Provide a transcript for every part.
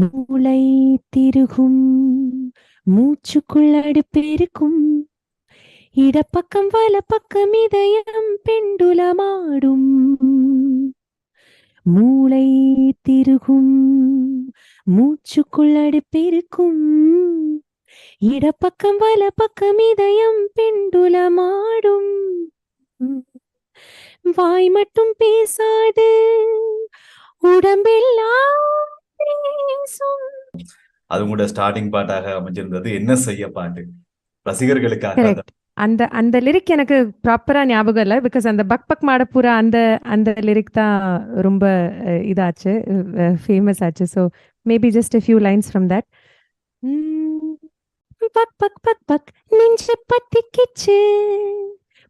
மூளை திருகும் மூச்சுக்குள் அடுப்பெருக்கும் இடப்பக்கம் வலப்பக்கம் இதயம் பெண்டுலமாடும். மூளை திருகும் மூச்சுக்குள் அடுப்பெருக்கும் இடப்பக்கம் வலப்பக்கம் இதயம் பெண்டுலமாடும். வாய் மட்டும் பேசாது. உடம்பெல்லாம் அது உங்களோட ஸ்டார்டிங் பாட்டாக அமைஞ்சிருந்தது. என்ன செய்ய பாட்டு? ரசிகர்களுக்காக அந்த- கரெக்ட் அந்த அந்த லிரிக் எனக்கு ப்ராப்பரா ஞாபகம் இல்லை பிகாஸ் அந்த பக் பக் மாடப்புறா அந்த அந்த லிரிக் தான் ரொம்ப இதாச்சு ஃபேமஸ் ஆச்சு. So maybe just few lines from that buck பக் பக் பக் நெஞ்சு பத்திக்கிச்சு.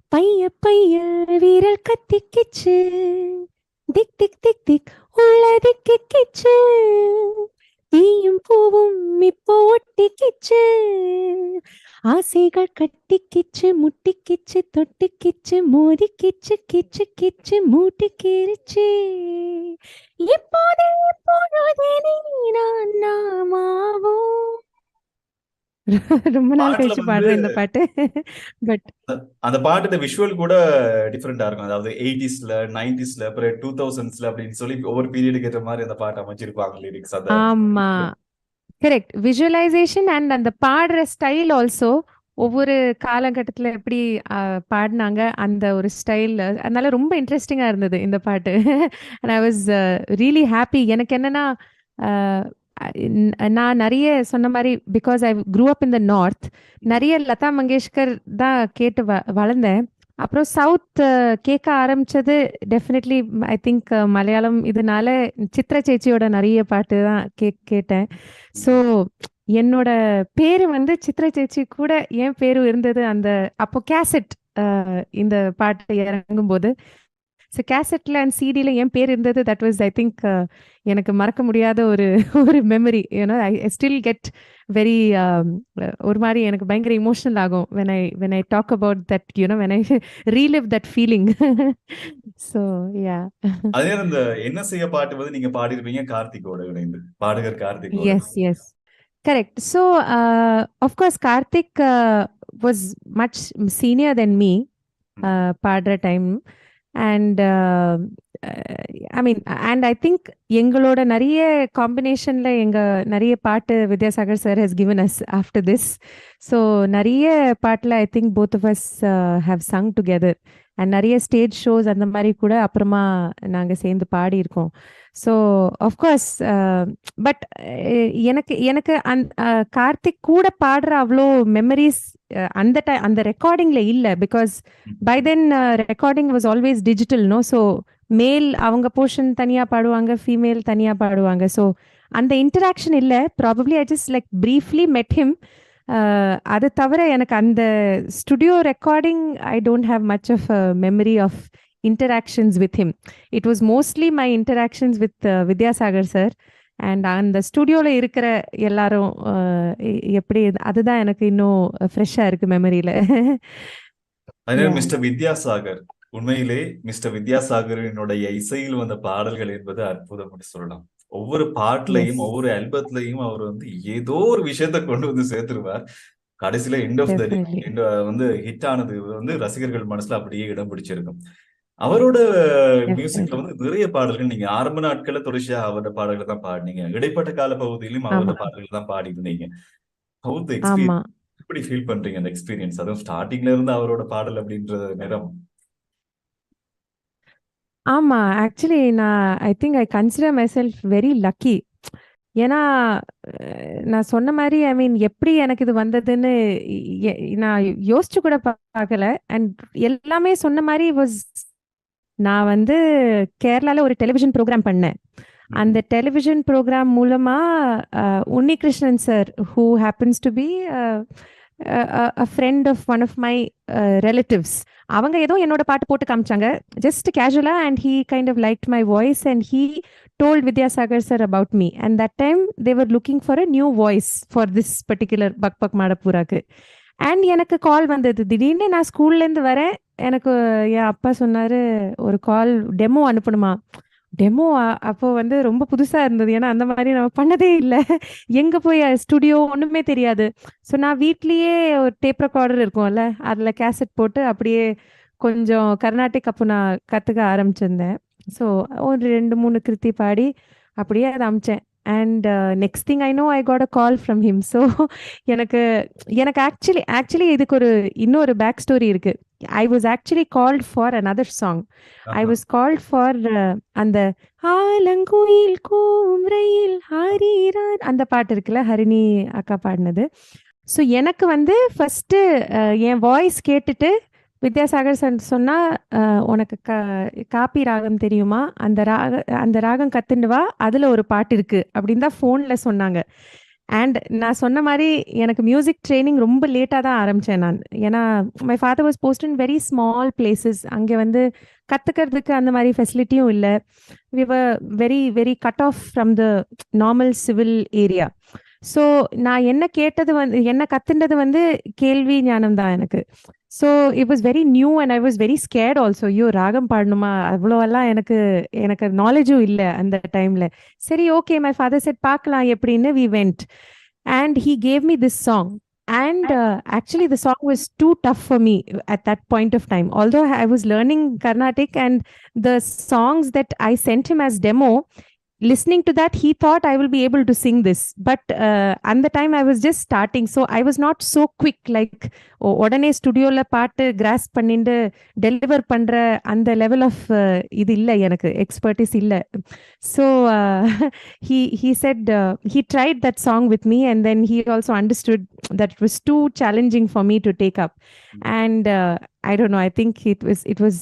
பைய பைய வீரல் கத்திக்கிச்சு. திக் திக் திக் திக் உள்ளதுக்கு திக்கிச்சு தீயும் பூவும் இப்போ ஒட்டிக்கிச்சு ஆசைகள் கட்டிக்கிச்சு முட்டிக்கிச்சு தொட்டுக்கிச்சு மோதிக்கிச்சு கிச்சு கிச்சு மூட்டிக்கிருச்சு இப்போதே இப்போதே நீ நான் நாமாவோம் ரொம்ப நாள் கழிச்சு பாடுறேன் இந்த பாட்டு. பட் அந்த பாட்டோட விஷுவல் கூட டிஃப்ரெண்டா இருக்கும். அதாவது எயிட்டிஸ்ல நைன்டிஸ்ல அப்புறம் டூ தௌசண்ட்ஸ்ல அப்படின்னு சொல்லி ஒவ்வொரு பீரியடுக்கு ஏற்ற மாதிரி அந்த பாட்டு அமைச்சிருப்பாங்க லிரிக்ஸ் அந்த ஆமா. கரெக்ட் விஷுவலைசேஷன் அண்ட் அந்த பாடுற ஸ்டைல் ஆல்சோ ஒவ்வொரு காலகட்டத்துல எப்படி பாடினாங்க அந்த ஒரு ஸ்டைல் அதனால ரொம்ப இன்ட்ரெஸ்டிங்கா இருந்தது இந்த பாட்டு. And I was really happy எனக்கு என்னன்னா நான் நிறைய சொன்ன மாதிரி because I grew up in the north நிறைய லதா மங்கேஷ்கர் தான் கேட்டு வ வளர்ந்தேன். அப்புறம் சவுத் கேட்க ஆரம்பிச்சது டெஃபினெட்லி ஐ திங்க் மலையாளம் இதனால சித்ர சேச்சியோட நிறைய பாட்டு தான் கே கேட்டேன். ஸோ என்னோட பேரு வந்து சித்ர சேச்சி கூட என் பேரு இருந்தது அந்த அப்போ கேசட் இந்த பாட்டு இறங்கும் போது ஸோ கேசட்ல அண்ட் சிடியில் என் பேர் இருந்தது. தட் வாஸ் ஐ திங்க் எனக்கு மறக்க முடியாத ஒரு ஒரு memory you know I still get very ஒரு மாதிரி எனக்கு பயங்கர இமோஷனல் ஆகும் when I when I talk about that you know when I relive that feeling so yeah அதே இந்த என்ன செய்ய பாட்டு வந்து நீங்க பாடிருப்பீங்க? கார்த்திகோட இணைந்து. பாடகர் கார்த்திகோட Yes, yes. Correct. So, uh, of course, Karthik uh, was much senior than me, uh, பாடுற time. And I mean and I think எங்களோட நிறைய காம்பினேஷன்ல எங்க நிறைய பாட்டு Vidyasagar sir has given us after this so நிறைய பாட்டில் I think both of us have sung together and நிறைய stage shows அந்த மாதிரி கூட அப்புறமா நாங்கள் சேர்ந்து பாடியிருக்கோம். ஸோ அஃப்கோர்ஸ் பட் எனக்கு எனக்கு அந் uh, கார்த்திக் கூட பாடுற அவ்வளோ மெமரிஸ் uh, அந்த டை அந்த ரெக்கார்டிங்கில் இல்லை. Because by then recording was always digital no so male அவங்க போர்ஷன் தனியாக பாடுவாங்க ஃபீமேல் தனியாக பாடுவாங்க. ஸோ அந்த இன்டராக்ஷன் இல்லை. Probably I just like briefly met him அது தவிர எனக்கு அந்த studio recording I don't have much of memory of interactions with him it was mostly my interactions with Vidyasagar sir and அந்த ஸ்டுடியோவில் இருக்கிற எல்லாரும் எப்படி அதுதான் எனக்கு இன்னும் ஃப்ரெஷ்ஷாக இருக்கு மெமரியில். மிஸ்டர் வித்யாசாகர் உண்மையிலே மிஸ்டர் வித்யாசாகரினுடைய இசையில் வந்த பாடல்கள் என்பது அற்புதம் சொல்லலாம். ஒவ்வொரு பாட்டுலையும் Yes. ஒவ்வொரு ஆல்பத்திலையும் அவர் வந்து ஏதோ ஒரு விஷயத்த கொண்டு வந்து சேர்த்துருவார். கடைசியில எண்ட் ஆஃப் த. வந்து ஹிட் ஆனது வந்து ரசிகர்கள் மனசுல அப்படியே இடம் பிடிச்சிருக்கும். அவரோட மியூசிக்ல வந்து நிறைய பாடல்கள் நீங்க ஆரம்ப நாட்கள்ல தொடர்ச்சியா அவரோட பாடல்கள் தான் பாடினீங்க. இடைப்பட்ட கால பகுதியிலும் அவரோட. பாடல்கள் தான் பாடி இருந்தீங்க. எப்படி ஃபீல் பண்றீங்க அந்த எக்ஸ்பீரியன்ஸ் அதுவும் ஸ்டார்டிங்ல இருந்து அவரோட பாடல் அப்படின்ற நேரம். ஆமா ஆக்சுவலி நான் I think I consider myself very lucky ஏன்னா நான் சொன்ன மாதிரி ஐ மீன் எப்படி எனக்கு இது வந்ததுன்னு எ- நான் யோசிச்சு கூட பார்க்கல அண்ட் எல்லாமே சொன்ன மாதிரி வாஸ் நான் வந்து கேரளால ஒரு டெலிவிஷன் ப்ரோக்ராம் பண்ணேன். அந்த டெலிவிஷன் ப்ரோக்ராம் மூலமா Unnikrishnan sir who happens to be a friend of one of my relatives அவங்க ஏதோ என்னோட பாட்டு போட்டு காமிச்சாங்க. ஜஸ்ட் கேஷுவலா and he kind of like my voice and he told Vidyasagar sir about me and that time they were looking for a new voice for this particular buck பக் மாடப்பூராக்கு and எனக்கு கால் வந்தது. திடீர்னு நான் ஸ்கூல்ல இருந்து வரேன். எனக்கு என் அப்பா சொன்னாரு ஒரு கால் டெமோ அனுப்பணுமா? டெமோ அப்போ வந்து ரொம்ப புதுசா இருந்தது. ஏன்னா, அந்த மாதிரி நம்ம பண்ணதே இல்லை எங்க போய் ஸ்டுடியோ ஒண்ணுமே தெரியாது. ஸோ நான் வீட்லயே ஒரு டேப் ரெக்கார்டர் இருக்கும்ல, அதுல கேசெட் போட்டு அப்படியே கொஞ்சம் கர்நாடிக் அப்போ நான் கத்துக்க ஆரம்பிச்சிருந்தேன். ஸோ ஒரு 2, 3 கிருத்தி பாடி அப்படியே அதை அமிச்சேன் and next thing I know I got a call from him. So எனக்கு எனக்கு ஆக்சுவலி ஆக்சுவலி இதுக்கு ஒரு இன்னொரு பேக் ஸ்டோரி இருக்கு. I was actually called for another song. I. Was called for அந்த ஆலங்குயில் கூவும் ரயில் ஹரிரான் அந்த பாட்டு இருக்குல்ல, ஹரிணி அக்கா பாடுனது. ஸோ எனக்கு வந்து ஃபர்ஸ்ட்டு அ என் வாய்ஸ் கேட்டுட்டு வித்யாசாகர் சார் சொன்னால் "உனக்கு க காப்பி ராகம் தெரியுமா? அந்த ராக அந்த ராகம் கத்துண்டு வா. ஒரு பாட்டு இருக்குது அப்படின்னு தான் ஃபோனில் சொன்னாங்க. அண்ட் நான் சொன்ன மாதிரி எனக்கு மியூசிக் ட்ரைனிங் ரொம்ப லேட்டாக தான் ஆரம்பித்தேன் நான். ஏன்னா, my father was posted in very small places அங்கே வந்து கற்றுக்கிறதுக்கு அந்த மாதிரி ஃபெசிலிட்டியும் இல்லை we very very cut off from the normal civil area. So நான் என்ன கேட்டது வந்து என்ன கத்துண்டது வந்து கேள்வி ஞானம் தான் எனக்கு. So it was very new and I was very scared also. ஐயோ! ராகம் பாடணுமா? அவ்வளோவெல்லாம் எனக்கு எனக்கு நாலேட்ஜும் இல்ல அந்த டைம்ல. சரி ஓகே மை ஃபாதர் செட் பார்க்கலாம் எப்படின்னு we went. And he gave me this song. And uh, actually, the song was too tough for me at that point of time. Although I was learning Carnatic and the songs that I sent him as demo, listening to that, he thought I will be able to sing this. But uh, at the time, I was just starting. So I was not so quick like ஒ- உடனே ஸ்டுடியோல பாட்டு cross பண்ணிட்டு deliver பண்ற அந்த level of இது இல்ல எனக்கு expertise இல்ல so he he said uh, he tried that song with me and then he also understood that it was too challenging for me to take up and uh, i don't know i think it was it was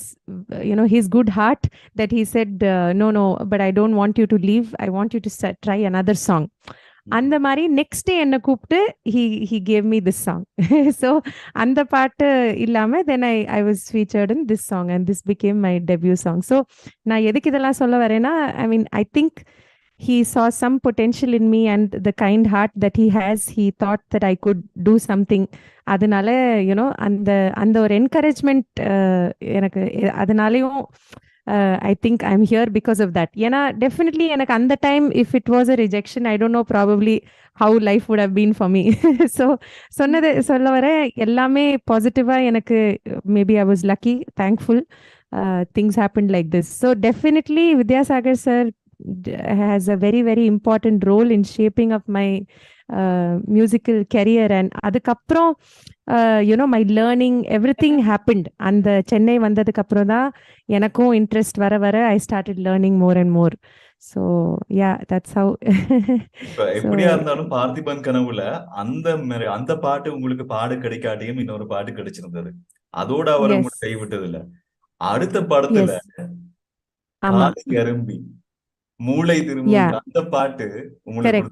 uh, you know his good heart that he said uh, no no but i don't want you to leave i want you to sa- try another song அந்த மாதிரி next day என்ன கூப்பிட்டு he he gave me this song so அந்த பாட்டு இல்லாம then I I was featured in this song and this became my debut song so நான் எதுக்கு இதெல்லாம் சொல்ல வரேன்னா I mean I think he saw some potential in me and the kind heart that he has he thought that i could do something. அதனால you know அந்த அந்த ஒரு encouragement எனக்கு எ- அதனாலயும் I think I am here because of that ஏன்னா definitely எனக்கு அந்த time if it was a rejection I don't know probably how life would have been for me so சொன்னது சொல்ல வர எல்லாமே பாசிட்டிவாக எனக்கு maybe I was lucky thankful things happen like this so definitely Vidyasagar sir d- has a very very important role in shaping up my uh, musical career. And அதுக்கப்புறம் you know my learning everything happened அந்த சென்னை வந்ததுக்கு அப்புறம் தான் எனக்கும் interest வர வர I started learning more and more so yeah that's how எப்படியா இருந்தாலும் பார்த்திபன் கனவுல அந்த அந்த பாட்டு உங்களுக்கு பாட கிடைக்காட்டியும் இன்னொரு பாட்டு கிடைச்சிருந்தது. அதோட அவர் கைவிட்டது இல்ல அடுத்த படத்துல அரும்பி மூளை திரும்பும் Yeah. அந்த பாட்டு உங்களுக்கு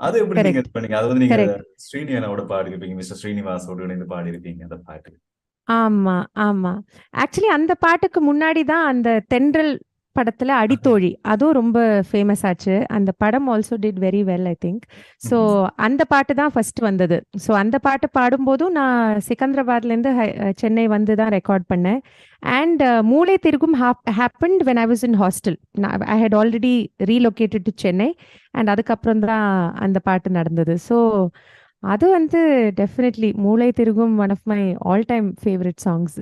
அது எப்படி நீங்க பண்ணீங்க? அது வந்து நீங்க. ஸ்ரீனிவாசோட பாடி இருப்பீங்க மிஸ்டர் ஸ்ரீனிவாசோட இணைந்து பாடி இருப்பீங்க அந்த பாட்டு. ஆமா ஆமா. ஆக்சுவலி அந்த பாட்டுக்கு முன்னாடி தான் அந்த தென்றல் படத்துல அடித்தோழி. அதுவும் ரொம்ப ஃபேமஸ் ஆச்சு. அந்த படம் also did very well I think so அந்த பாட்டு தான் ஃபர்ஸ்ட் வந்தது. ஸோ அந்த பாட்டு பாடும்போதும் நான் சிக்கந்தராபாத்லேருந்து சென்னை வந்து தான் ரெக்கார்ட் பண்ணேன். அண்ட் மூளை திருகும் happened when I was in hostel I had already relocated to Chennai and அதுக்கப்புறம் தான் அந்த பாட்டு நடந்தது. ஸோ அது வந்து டெஃபினெட்லி மூளை திருகும் one of my all time favourite songs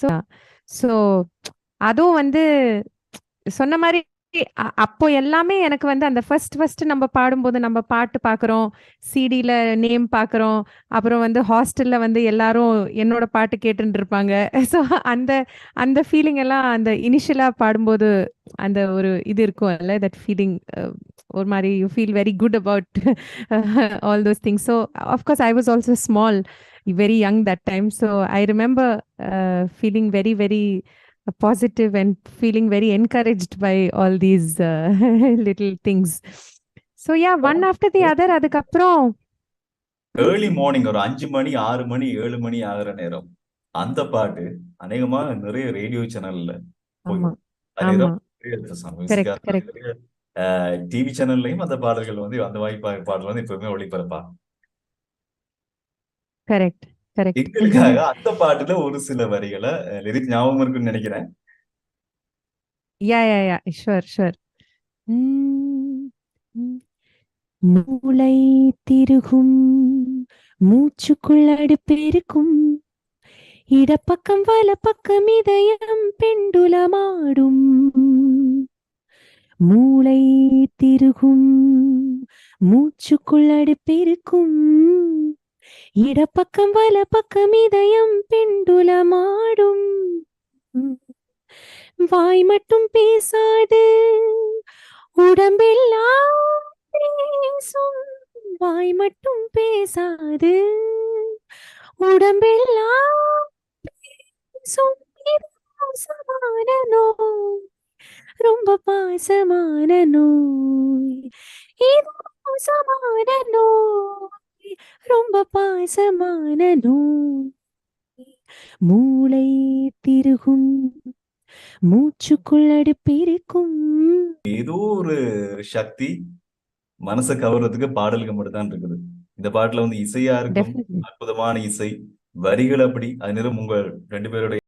so so அதுவும் வந்து சொன்ன மாதிரி அப்போ எல்லாமே எனக்கு வந்து அந்த ஃபர்ஸ்ட் ஃபர்ஸ்ட் நம்ம பாடும்போது நம்ம பாட்டு பார்க்குறோம் சிடியில் நேம் பார்க்குறோம் அப்புறம் வந்து ஹாஸ்டல்ல வந்து எல்லாரும் என்னோட பாட்டு கேட்டுட்டு இருப்பாங்க. ஸோ அந்த அந்த ஃபீலிங் எல்லாம் அந்த இனிஷியலாக பாடும்போது அந்த ஒரு இது இருக்கும்ல தட் ஃபீலிங் ஒரு மாதிரி you feel very good about all those things so of course I was also small very young that time so I remember feeling very very positive and feeling very encouraged by all these uh, little things. So yeah, one after the other, அதுக்கப்புறம் early morning ஒரு அஞ்சு மணி ஆறு மணி ஏழு மணி ஆகுற நேரம். அந்த பாட்டு அநேகமா நிறைய ரேடியோ சேனல்ல. டிவி சேனல்லையும் அந்த பாடல்கள் வந்து அந்த வாய்ப்பா பாடல் வந்து எப்பவுமே ஒளிபரப்பா கரெக்ட் கரெக்ட் எங்களுக்காக அந்த பாட்டுல ஒரு சில வரிகளை லிரிக் ஞாபகம் இருக்குன்னு நினைக்கிறேன். யா யா யா. ஷுவர் ஷுவர் மூளை திருகும் மூச்சுக்குள் அடுப்பெருக்கும் இடப்பக்கம் வலப்பக்கம் இதயம் பெண்டுலமாடும். மூளை திருகும் மூச்சுக்குள் அடுப்பெருக்கும் இடப்பக்கம் வலப்பக்கம் இதயம் பெண்டுலமாடும் வாய் மட்டும் பேசாது. உடம்பெல்லாம் பேசும். வாய் மட்டும் பேசாது. உடம்பெல்லாம் பேசும். பாசமான நோய். ரொம்ப பாசமான நோய். இது பாசமான நோய். ரொம்ப பாசமான நோய் மூளை திருகும் மூச்சுக்குள் அடுப்பிருக்கும். ஏதோ ஒரு சக்தி மனசை கவர்றதுக்கு பாடலுக்கு மட்டும்தான் இருக்குது. இந்த பாட்டுல வந்து இசையா இருக்கும் அற்புதமான இசை வரிகள் அப்படி அது நேரம் உங்க ரெண்டு பேருடைய